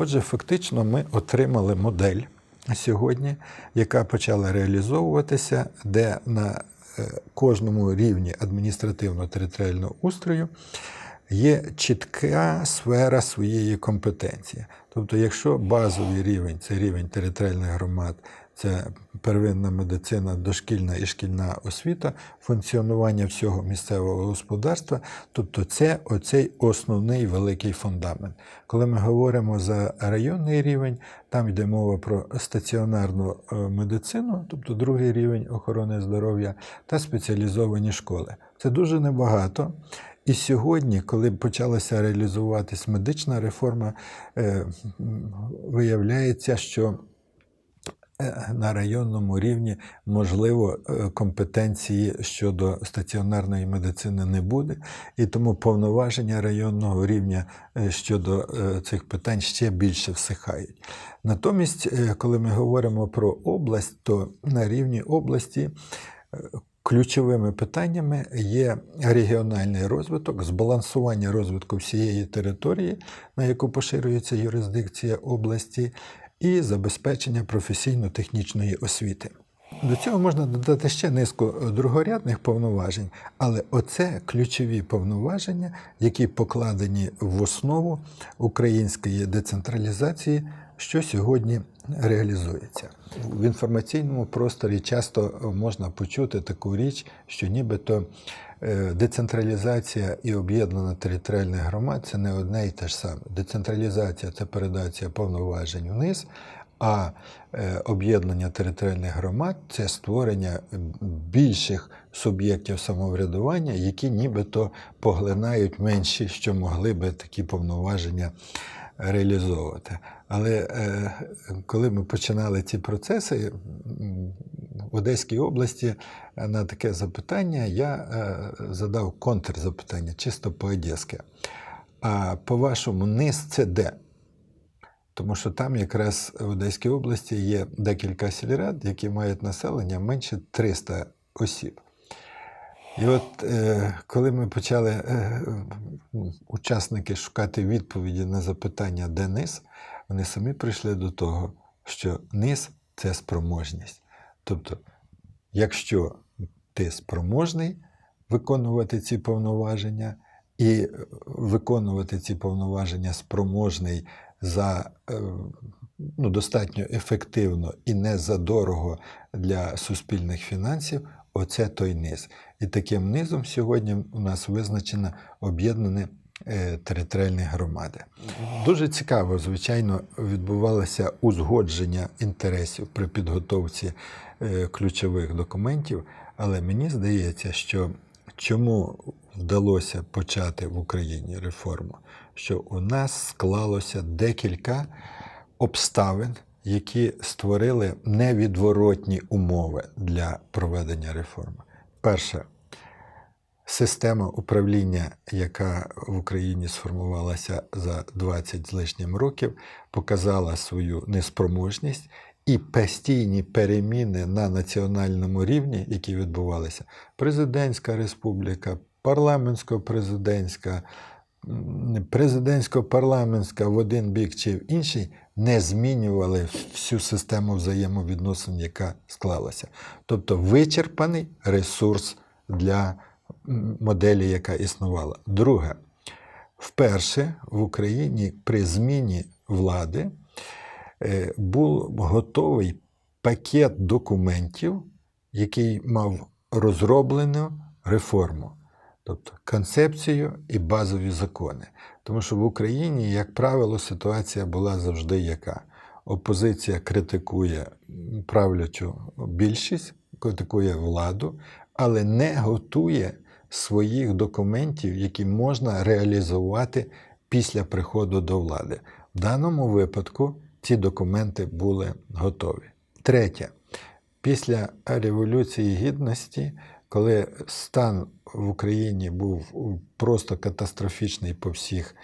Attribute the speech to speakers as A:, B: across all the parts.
A: Отже, фактично ми отримали модель сьогодні, яка почала реалізовуватися, де на е, кожному рівні адміністративно-територіального устрою є чітка сфера своєї компетенції. Тобто, якщо базовий рівень це рівень територіальних громад, це первинна медицина, дошкільна і шкільна освіта, функціонування всього місцевого господарства, тобто це оцей основний великий фундамент. Коли ми говоримо за районний рівень, там йде мова про стаціонарну е, медицину, тобто другий рівень охорони здоров'я та спеціалізовані школи. Це дуже небагато. І сьогодні, коли почалася реалізуватись медична реформа, е, виявляється, що на районному рівні можливо е, компетенції щодо стаціонарної медицини не буде, і тому повноваження районного рівня е, щодо е, цих питань ще більше всихають. Натомість, коли ми говоримо про область, то на рівні області ключовими питаннями є регіональний розвиток, збалансування розвитку всієї території, на яку поширюється юрисдикція області, і забезпечення професійно-технічної освіти. До цього можна додати ще низку другорядних повноважень, але оце ключові повноваження, які покладені в основу української децентралізації, що сьогодні реалізується. В інформаційному просторі часто можна почути таку річ, що нібито е, децентралізація і об'єднана територіальних громад це не одне і те ж саме. Децентралізація це передача повноважень вниз, а е, об'єднання територіальних громад це створення більших суб'єктів самоврядування, які нібито поглинають менші, що могли би такі повноваження реалізовувати. Але е, коли ми починали ці процеси в Одеській області е, на таке запитання я е, задав контрзапитання, чисто по-одеськи. А по-вашому, низ це де? Тому що там якраз в Одеській області є декілька сільрад, які мають населення менше 300 осіб. І от е, коли ми почали е, учасники шукати відповіді на запитання, де низ, вони самі прийшли до того, що низ це спроможність. Тобто, якщо ти спроможний виконувати ці повноваження і виконувати ці повноваження спроможний за е, ну, достатньо ефективно і не задорого для суспільних фінансів, оце той низ. І таким низом сьогодні у нас визначено об'єднані е, територіальні громади. Дуже цікаво, звичайно, відбувалося узгодження інтересів при підготовці е, ключових документів, але мені здається, що чому вдалося почати в Україні реформу, що у нас склалося декілька обставин, які створили невідворотні умови для проведення реформи. Перше, система управління, яка в Україні сформувалася за 20 з лишнім років, показала свою неспроможність і постійні переміни на національному рівні, які відбувалися, президентська республіка, парламентсько-президентська, президентсько-парламентська в один бік чи в інший, не змінювали всю систему взаємовідносин, яка склалася. Тобто вичерпаний ресурс для моделі, яка існувала. Друге, вперше в Україні при зміні влади е, був готовий пакет документів, який мав розроблену реформу, тобто концепцію і базові закони. Тому що в Україні, як правило, ситуація була завжди яка. Опозиція критикує правлячу більшість, критикує владу, але не готує своїх документів, які можна реалізувати після приходу до влади. В даному випадку ці документи були готові. Третє. Після Революції Гідності, коли стан в Україні був просто катастрофічний по всіх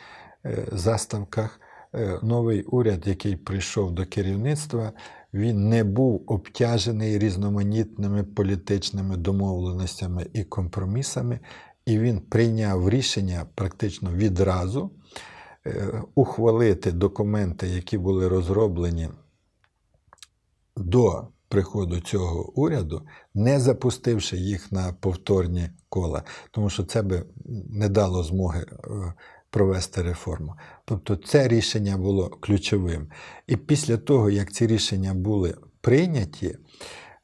A: е, заставках, е, новий уряд, який прийшов до керівництва, він не був обтяжений різноманітними політичними домовленостями і компромісами, і він прийняв рішення практично відразу е, ухвалити документи, які були розроблені до приходу цього уряду, не запустивши їх на повторні кола, тому що це би не дало змоги е, провести реформу. Тобто це рішення було ключовим. І після того, як ці рішення були прийняті,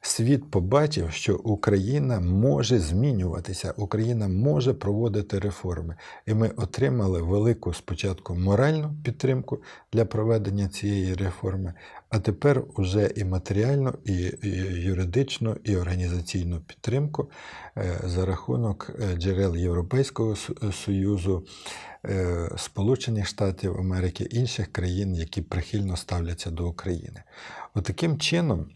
A: світ побачив, що Україна може змінюватися, Україна може проводити реформи. І ми отримали велику спочатку моральну підтримку для проведення цієї реформи, а тепер уже і матеріальну, і юридичну, і організаційну підтримку е, за рахунок е, джерел Європейського Союзу, е, Сполучених Штатів Америки, інших країн, які прихильно ставляться до України. Отаким чином.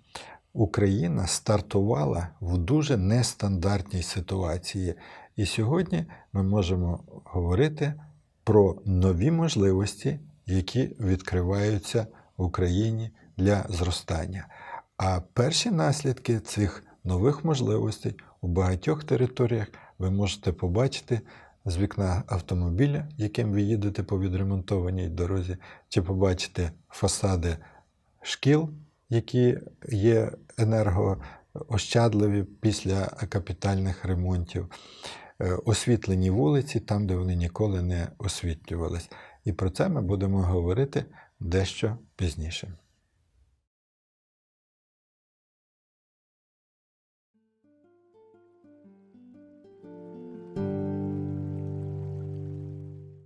A: Україна стартувала в дуже нестандартній ситуації. І сьогодні ми можемо говорити про нові можливості, які відкриваються в Україні для зростання. А перші наслідки цих нових можливостей у багатьох територіях ви можете побачити з вікна автомобіля, яким ви їдете по відремонтованій дорозі, чи побачите фасади шкіл, які є енергоощадливі після капітальних ремонтів, е, освітлені вулиці там, де вони ніколи не освітлювались. І про це ми будемо говорити дещо пізніше.